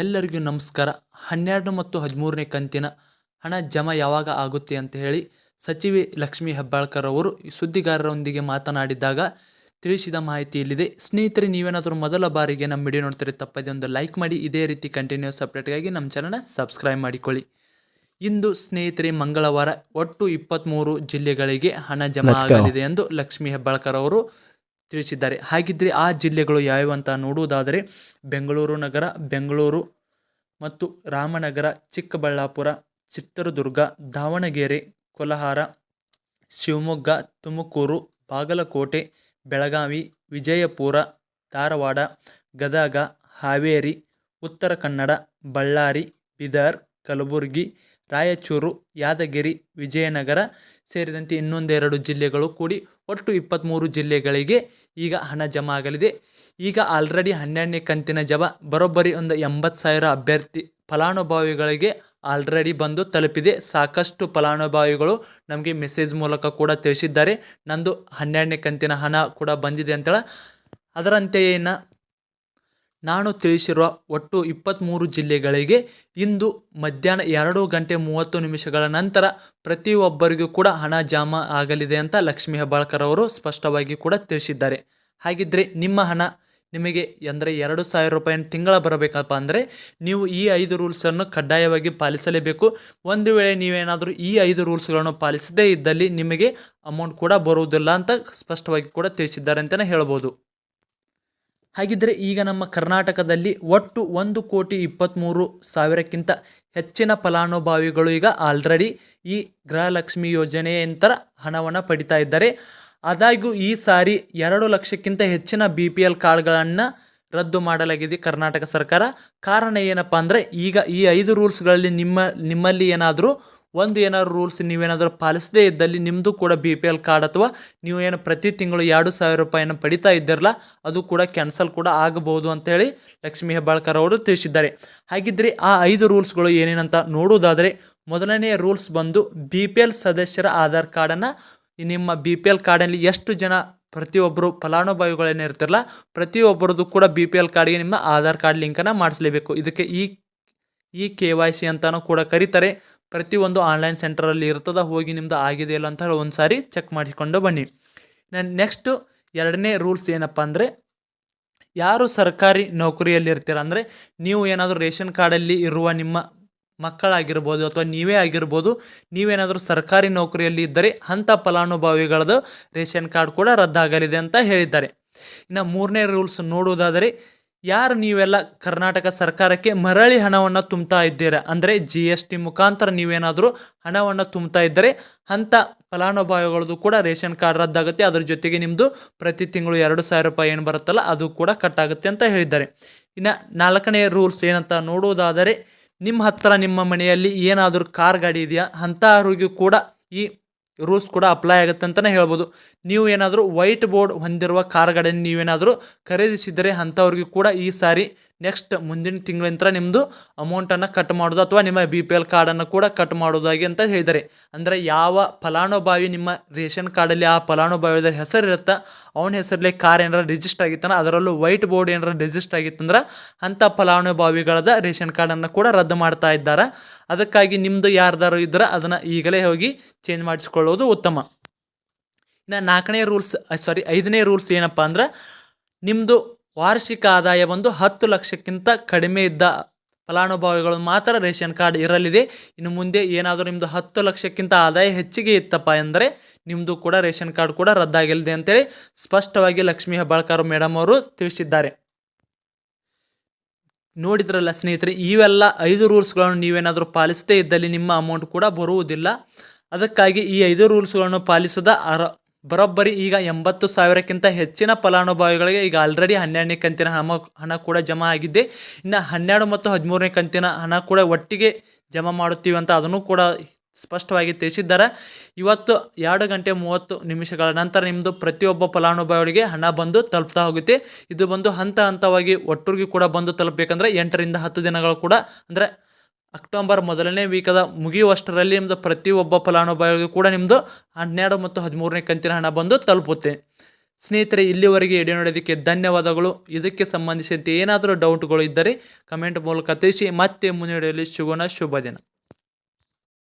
ಎಲ್ಲರಿಗೂ ನಮಸ್ಕಾರ. ಹನ್ನೆರಡು ಮತ್ತು ಹದಿಮೂರನೇ ಕಂತಿನ ಹಣ ಜಮಾ ಯಾವಾಗ ಆಗುತ್ತೆ ಅಂತ ಹೇಳಿ ಸಚಿವೆ ಲಕ್ಷ್ಮೀ ಹೆಬ್ಬಾಳ್ಕರ್ ಅವರು ಸುದ್ದಿಗಾರರೊಂದಿಗೆ ಮಾತನಾಡಿದಾಗ ತಿಳಿಸಿದ ಮಾಹಿತಿ ಇಲ್ಲಿದೆ. ಸ್ನೇಹಿತರೆ ನೀವೇನಾದರೂ ಮೊದಲ ಬಾರಿಗೆ ನಮ್ಮ ವಿಡಿಯೋ ನೋಡ್ತಾರೆ ತಪ್ಪದೆ ಒಂದು ಲೈಕ್ ಮಾಡಿ. ಇದೇ ರೀತಿ ಕಂಟಿನ್ಯೂಸ್ ಅಪ್ಡೇಟ್ಗಾಗಿ ನಮ್ಮ ಚಾನಲ್ನ ಸಬ್ಸ್ಕ್ರೈಬ್ ಮಾಡಿಕೊಳ್ಳಿ. ಇಂದು ಸ್ನೇಹಿತರೆ ಮಂಗಳವಾರ ಒಟ್ಟು ಇಪ್ಪತ್ತ್ಮೂರು ಜಿಲ್ಲೆಗಳಿಗೆ ಹಣ ಜಮಾ ಆಗಲಿದೆ ಎಂದು ಲಕ್ಷ್ಮೀ ಹೆಬ್ಬಾಳ್ಕರ್ ಅವರು ತಿಳಿಸಿದ್ದಾರೆ. ಹಾಗಿದ್ರೆ ಆ ಜಿಲ್ಲೆಗಳು ಯಾವ್ಯಾವು ಅಂತ ನೋಡುವುದಾದರೆ ಬೆಂಗಳೂರು ನಗರ, ಬೆಂಗಳೂರು ಮತ್ತು ರಾಮನಗರ, ಚಿಕ್ಕಬಳ್ಳಾಪುರ, ಚಿತ್ರದುರ್ಗ, ದಾವಣಗೆರೆ ಕೊಲಹಾರ ಶಿವಮೊಗ್ಗ, ತುಮಕೂರು, ಬಾಗಲಕೋಟೆ, ಬೆಳಗಾವಿ, ವಿಜಯಪುರ, ಧಾರವಾಡ, ಗದಗ, ಹಾವೇರಿ, ಉತ್ತರ ಕನ್ನಡ, ಬಳ್ಳಾರಿ, ಬೀದರ್, ಕಲಬುರಗಿ ರಾಯಚೂರು, ಯಾದಗಿರಿ, ವಿಜಯನಗರ ಸೇರಿದಂತೆ ಇನ್ನೊಂದೆರಡು ಜಿಲ್ಲೆಗಳು ಕೂಡಿ ಒಟ್ಟು ಇಪ್ಪತ್ತ್ಮೂರು ಜಿಲ್ಲೆಗಳಿಗೆ ಈಗ ಹಣ ಜಮಾ ಆಗಲಿದೆ ಈಗ ಆಲ್ರೆಡಿ ಹನ್ನೆರಡನೇ ಕಂತಿನ ಜಮ ಬರೋಬ್ಬರಿ ಒಂದು ಎಂಬತ್ತು ಸಾವಿರ ಅಭ್ಯರ್ಥಿ ಫಲಾನುಭವಿಗಳಿಗೆ ಆಲ್ರೆಡಿ ಬಂದು ತಲುಪಿದೆ. ಸಾಕಷ್ಟು ಫಲಾನುಭವಿಗಳು ನಮಗೆ ಮೆಸೇಜ್ ಮೂಲಕ ಕೂಡ ತಿಳಿಸಿದ್ದಾರೆ. ನಂದು ಹನ್ನೆರಡನೇ ಕಂತಿನ ಹಣ ಕೂಡ ಬಂದಿದೆ ಅಂತೇಳ. ಅದರಂತೆಯೇ ನಾನು ತಿಳಿಸಿರುವ ಒಟ್ಟು ಇಪ್ಪತ್ತ್ಮೂರು ಜಿಲ್ಲೆಗಳಿಗೆ ಇಂದು ಮಧ್ಯಾಹ್ನ ಎರಡು ಗಂಟೆ ಮೂವತ್ತು ನಿಮಿಷಗಳ ನಂತರ ಪ್ರತಿಯೊಬ್ಬರಿಗೂ ಕೂಡ ಹಣ ಜಮಾ ಆಗಲಿದೆ ಅಂತ ಲಕ್ಷ್ಮೀ ಹೆಬ್ಬಾಳ್ಕರ್ ಅವರು ಸ್ಪಷ್ಟವಾಗಿ ಕೂಡ ತಿಳಿಸಿದ್ದಾರೆ. ಹಾಗಿದ್ದರೆ ನಿಮ್ಮ ಹಣ ನಿಮಗೆ ಅಂದರೆ ಎರಡು ಸಾವಿರ ರೂಪಾಯಿ ತಿಂಗಳ ಬರಬೇಕಪ್ಪ ಅಂದರೆ ನೀವು ಈ ಐದು ರೂಲ್ಸನ್ನು ಕಡ್ಡಾಯವಾಗಿ ಪಾಲಿಸಲೇಬೇಕು. ಒಂದು ವೇಳೆ ನೀವೇನಾದರೂ ಈ ಐದು ರೂಲ್ಸ್ಗಳನ್ನು ಪಾಲಿಸದೇ ಇದ್ದಲ್ಲಿ ನಿಮಗೆ ಅಮೌಂಟ್ ಕೂಡ ಬರುವುದಿಲ್ಲ ಅಂತ ಸ್ಪಷ್ಟವಾಗಿ ಕೂಡ ತಿಳಿಸಿದ್ದಾರೆ ಅಂತಲೇ ಹೇಳ್ಬೋದು. ಹಾಗಿದ್ದರೆ ಈಗ ನಮ್ಮ ಕರ್ನಾಟಕದಲ್ಲಿ ಒಟ್ಟು ಒಂದು ಕೋಟಿ ಇಪ್ಪತ್ತ್ಮೂರು ಸಾವಿರಕ್ಕಿಂತ ಹೆಚ್ಚಿನ ಫಲಾನುಭವಿಗಳು ಈಗ ಆಲ್ರೆಡಿ ಈ ಗೃಹಲಕ್ಷ್ಮಿ ಯೋಜನೆಯಂತರ ಹಣವನ್ನು ಪಡಿತಾ ಇದ್ದಾರೆ. ಆದಾಗ್ಯೂ ಈ ಸಾರಿ ಎರಡು ಲಕ್ಷಕ್ಕಿಂತ ಹೆಚ್ಚಿನ ಬಿ ಪಿ ಎಲ್ ಕಾರ್ಡ್ಗಳನ್ನು ರದ್ದು ಮಾಡಲಾಗಿದೆ ಕರ್ನಾಟಕ ಸರ್ಕಾರ. ಕಾರಣ ಏನಪ್ಪ ಅಂದರೆ ಈಗ ಈ ಐದು ರೂಲ್ಸ್ಗಳಲ್ಲಿ ನಿಮ್ಮ ನಿಮ್ಮಲ್ಲಿ ಏನಾದರೂ ಒಂದು ಏನಾದ್ರು ರೂಲ್ಸ್ ನೀವೇನಾದರೂ ಪಾಲಿಸದೇ ಇದ್ದಲ್ಲಿ ನಿಮ್ಮದು ಕೂಡ ಬಿ ಪಿ ಎಲ್ ಕಾರ್ಡ್ ಅಥವಾ ನೀವು ಏನು ಪ್ರತಿ ತಿಂಗಳು ಎರಡು ಸಾವಿರ ರೂಪಾಯಿನ ಪಡಿತಾ ಇದ್ದಿರಲ್ಲ, ಅದು ಕೂಡ ಕ್ಯಾನ್ಸಲ್ ಕೂಡ ಆಗಬಹುದು ಅಂತೇಳಿ ಲಕ್ಷ್ಮೀ ಹೆಬ್ಬಾಳ್ಕರ್ ಅವರು ತಿಳಿಸಿದ್ದಾರೆ. ಹಾಗಿದ್ರೆ ಆ ಐದು ರೂಲ್ಸ್ಗಳು ಏನೇನಂತ ನೋಡುವುದಾದರೆ, ಮೊದಲನೆಯ ರೂಲ್ಸ್ ಬಂದು ಬಿ ಪಿ ಎಲ್ ಸದಸ್ಯರ ಆಧಾರ್ ಕಾರ್ಡನ್ನು ನಿಮ್ಮ ಬಿ ಪಿ ಎಲ್ ಕಾರ್ಡಲ್ಲಿ ಎಷ್ಟು ಜನ ಪ್ರತಿಯೊಬ್ಬರು ಫಲಾನುಭವಿಗಳೇನಿರ್ತಿರಲ್ಲ ಪ್ರತಿಯೊಬ್ಬರದ್ದು ಕೂಡ ಬಿ ಪಿ ಎಲ್ ಕಾರ್ಡ್ಗೆ ನಿಮ್ಮ ಆಧಾರ್ ಕಾರ್ಡ್ ಲಿಂಕನ್ನು ಮಾಡಿಸಲೇಬೇಕು. ಇದಕ್ಕೆ ಈ ಈ ಕೆ ವೈ ಸಿ ಅಂತಲೂ ಕೂಡ ಕರೀತಾರೆ. ಪ್ರತಿಯೊಂದು ಆನ್ಲೈನ್ ಸೆಂಟರಲ್ಲಿ ಇರ್ತದ, ಹೋಗಿ ನಿಮ್ಮದು ಆಗಿದೆ ಇಲ್ಲ ಅಂತ ಒಂದು ಸಾರಿ ಚೆಕ್ ಮಾಡಿಕೊಂಡು ಬನ್ನಿ. ನಾನು ನೆಕ್ಸ್ಟು ಎರಡನೇ ರೂಲ್ಸ್ ಏನಪ್ಪ ಅಂದರೆ, ಯಾರು ಸರ್ಕಾರಿ ನೌಕರಿಯಲ್ಲಿ ಇರ್ತೀರ ಅಂದರೆ, ನೀವು ಏನಾದರೂ ರೇಷನ್ ಕಾರ್ಡಲ್ಲಿ ಇರುವ ನಿಮ್ಮ ಮಕ್ಕಳಾಗಿರ್ಬೋದು ಅಥವಾ ನೀವೇ ಆಗಿರ್ಬೋದು, ನೀವೇನಾದರೂ ಸರ್ಕಾರಿ ನೌಕರಿಯಲ್ಲಿ ಇದ್ದರೆ ಅಂಥ ಫಲಾನುಭವಿಗಳದ್ದು ರೇಷನ್ ಕಾರ್ಡ್ ಕೂಡ ರದ್ದಾಗಲಿದೆ ಅಂತ ಹೇಳಿದ್ದಾರೆ. ಇನ್ನು ಮೂರನೇ ರೂಲ್ಸ್ ನೋಡುವುದಾದರೆ ಯಾರು ನೀವೆಲ್ಲ ಕರ್ನಾಟಕ ಸರ್ಕಾರಕ್ಕೆ ಮರಳಿ ಹಣವನ್ನು ತುಂಬ್ತಾ ಇದ್ದೀರಾ? ಅಂದರೆ ಜಿ ಎಸ್ ಟಿ ಮುಖಾಂತರ ನೀವೇನಾದರೂ ಹಣವನ್ನು ತುಂಬ್ತಾ ಇದ್ದರೆ ಅಂಥ ಫಲಾನುಭವಿಗಳದ್ದು ಕೂಡ ರೇಷನ್ ಕಾರ್ಡ್ ರದ್ದಾಗುತ್ತೆ. ಅದ್ರ ಜೊತೆಗೆ ನಿಮ್ಮದು ಪ್ರತಿ ತಿಂಗಳು ಎರಡು ಸಾವಿರ ರೂಪಾಯಿ ಏನು ಬರುತ್ತಲ್ಲ, ಅದು ಕೂಡ ಕಟ್ ಆಗುತ್ತೆ ಅಂತ ಹೇಳಿದ್ದಾರೆ. ಇನ್ನು ನಾಲ್ಕನೇ ರೂಲ್ಸ್ ಏನಂತ ನೋಡುವುದಾದರೆ ನಿಮ್ಮ ಹತ್ತಿರ ನಿಮ್ಮ ಮನೆಯಲ್ಲಿ ಏನಾದರೂ ಕಾರ್ ಗಾಡಿ ಇದೆಯಾ? ಅಂಥವ್ರಿಗೂ ಕೂಡ ಈ ರೂಲ್ಸ್ ಕೂಡ ಅಪ್ಲೈ ಆಗುತ್ತೆ ಅಂತಲೇ ಹೇಳ್ಬೋದು. ನೀವು ಏನಾದರೂ ವೈಟ್ ಬೋರ್ಡ್ ಹೊಂದಿರುವ ಕಾರ್ಗಳನ್ನು ನೀವೇನಾದರೂ ಖರೀದಿಸಿದರೆ ಅಂಥವ್ರಿಗೂ ಕೂಡ ಈ ಸಾರಿ ನೆಕ್ಸ್ಟ್ ಮುಂದಿನ ತಿಂಗಳಿಂದ ನಿಮ್ಮದು ಅಮೌಂಟನ್ನು ಕಟ್ ಮಾಡೋದು ಅಥವಾ ನಿಮ್ಮ ಬಿ ಪಿ ಎಲ್ ಕಾರ್ಡನ್ನು ಕೂಡ ಕಟ್ ಮಾಡೋದಾಗಿ ಅಂತ ಹೇಳಿದ್ದಾರೆ ಅಂದರೆ ಯಾವ ಫಲಾನುಭವಿ ನಿಮ್ಮ ರೇಷನ್ ಕಾರ್ಡಲ್ಲಿ ಆ ಫಲಾನುಭವಿದ ಹೆಸರು ಇರುತ್ತೆ, ಅವನ ಹೆಸರಲ್ಲಿ ಕಾರ್ ಏನಾರ ರಿಜಿಸ್ಟರ್ ಆಗಿತ್ತಂದ್ರೆ ಅದರಲ್ಲೂ ವೈಟ್ ಬೋರ್ಡ್ ಏನಾರ ರಿಜಿಸ್ಟರ್ ಆಗಿತ್ತಂದ್ರೆ ಅಂಥ ಫಲಾನುಭವಿಗಳದ ರೇಷನ್ ಕಾರ್ಡನ್ನು ಕೂಡ ರದ್ದು ಮಾಡ್ತಾ ಇದ್ದಾರೆ. ಅದಕ್ಕಾಗಿ ನಿಮ್ಮದು ಯಾರ್ದಾರು ಇದ್ದರೆ ಅದನ್ನು ಈಗಲೇ ಹೋಗಿ ಚೇಂಜ್ ಮಾಡಿಸ್ಕೊಳ್ಳೋದು ಉತ್ತಮ. ಇನ್ನು ನಾಲ್ಕನೇ ರೂಲ್ಸ್ ಸಾರಿ ಐದನೇ ರೂಲ್ಸ್ ಏನಪ್ಪ ಅಂದ್ರೆ ನಿಮ್ಮದು ವಾರ್ಷಿಕ ಆದಾಯ ಬಂದು ಹತ್ತು ಲಕ್ಷಕ್ಕಿಂತ ಕಡಿಮೆ ಇದ್ದ ಫಲಾನುಭವಿಗಳು ಮಾತ್ರ ರೇಷನ್ ಕಾರ್ಡ್ ಇರಲಿದೆ. ಇನ್ನು ಮುಂದೆ ಏನಾದರೂ ನಿಮ್ಮದು ಹತ್ತು ಲಕ್ಷಕ್ಕಿಂತ ಆದಾಯ ಹೆಚ್ಚಿಗೆ ಇತ್ತಪ್ಪ ಎಂದರೆ ನಿಮ್ಮದು ಕೂಡ ರೇಷನ್ ಕಾರ್ಡ್ ಕೂಡ ರದ್ದಾಗಲಿದೆ ಅಂತೇಳಿ ಸ್ಪಷ್ಟವಾಗಿ ಲಕ್ಷ್ಮೀ ಹೆಬ್ಬಾಳ್ಕರ್ ಮೇಡಮ್ ಅವರು ತಿಳಿಸಿದ್ದಾರೆ. ನೋಡಿದ್ರಲ್ಲ ಸ್ನೇಹಿತರೆ, ಇವೆಲ್ಲ ಐದು ರೂಲ್ಸ್ಗಳನ್ನು ನೀವೇನಾದರೂ ಪಾಲಿಸದೇ ಇದ್ದಲ್ಲಿ ನಿಮ್ಮ ಅಮೌಂಟ್ ಕೂಡ ಬರುವುದಿಲ್ಲ. ಅದಕ್ಕಾಗಿ ಈ ಐದು ರೂಲ್ಸ್ಗಳನ್ನು ಪಾಲಿಸದ ಅರ ಬರೋಬ್ಬರಿ ಈಗ ಎಂಬತ್ತು ಸಾವಿರಕ್ಕಿಂತ ಹೆಚ್ಚಿನ ಫಲಾನುಭವಿಗಳಿಗೆ ಈಗ ಆಲ್ರೆಡಿ ಹನ್ನೆರಡನೇ ಕಂತಿನ ಹಣ ಹಣ ಕೂಡ ಜಮಾ ಆಗಿದ್ದೆ, ಇನ್ನು ಹನ್ನೆರಡು ಮತ್ತು ಹದಿಮೂರನೇ ಕಂತಿನ ಹಣ ಕೂಡ ಒಟ್ಟಿಗೆ ಜಮಾ ಮಾಡುತ್ತೀವಿ ಅಂತ ಅದನ್ನು ಕೂಡ ಸ್ಪಷ್ಟವಾಗಿ ತಿಳಿಸಿದ್ದಾರೆ. ಇವತ್ತು ಎರಡು ಗಂಟೆ ಮೂವತ್ತು ನಿಮಿಷಗಳ ನಂತರ ನಿಮ್ಮದು ಪ್ರತಿಯೊಬ್ಬ ಫಲಾನುಭವಿಗಳಿಗೆ ಹಣ ಬಂದು ತಲುಪ್ತಾ ಹೋಗುತ್ತೆ. ಇದು ಬಂದು ಹಂತ ಹಂತವಾಗಿ ಒಟ್ಟುರಿಗೆ ಕೂಡ ಬಂದು ತಲುಪಬೇಕಂದ್ರೆ ಎಂಟರಿಂದ ಹತ್ತು ದಿನಗಳು ಕೂಡ ಅಂದರೆ ಅಕ್ಟೋಬರ್ ಮೊದಲನೇ ವೀಕದ ಮುಗಿಯುವಷ್ಟರಲ್ಲಿ ನಿಮ್ಮದು ಪ್ರತಿಯೊಬ್ಬ ಫಲಾನುಭವಿಗೂ ಕೂಡ ನಿಮ್ಮದು ಹನ್ನೆರಡು ಮತ್ತು ಹದಿಮೂರನೇ ಕಂತಿನ ಹಣ ಬಂದು ತಲುಪುತ್ತೆ. ಸ್ನೇಹಿತರೆ, ಇಲ್ಲಿವರೆಗೆ ವಿಡಿಯೋ ನೋಡೋದಕ್ಕೆ ಧನ್ಯವಾದಗಳು. ಇದಕ್ಕೆ ಸಂಬಂಧಿಸಿದಂತೆ ಏನಾದರೂ ಡೌಟ್ಗಳು ಇದ್ದರೆ ಕಮೆಂಟ್ ಮೂಲಕ ತಿಳಿಸಿ. ಮತ್ತೆ ಮುಂದಿನ ಶುಭನ ಶುಭ ದಿನ.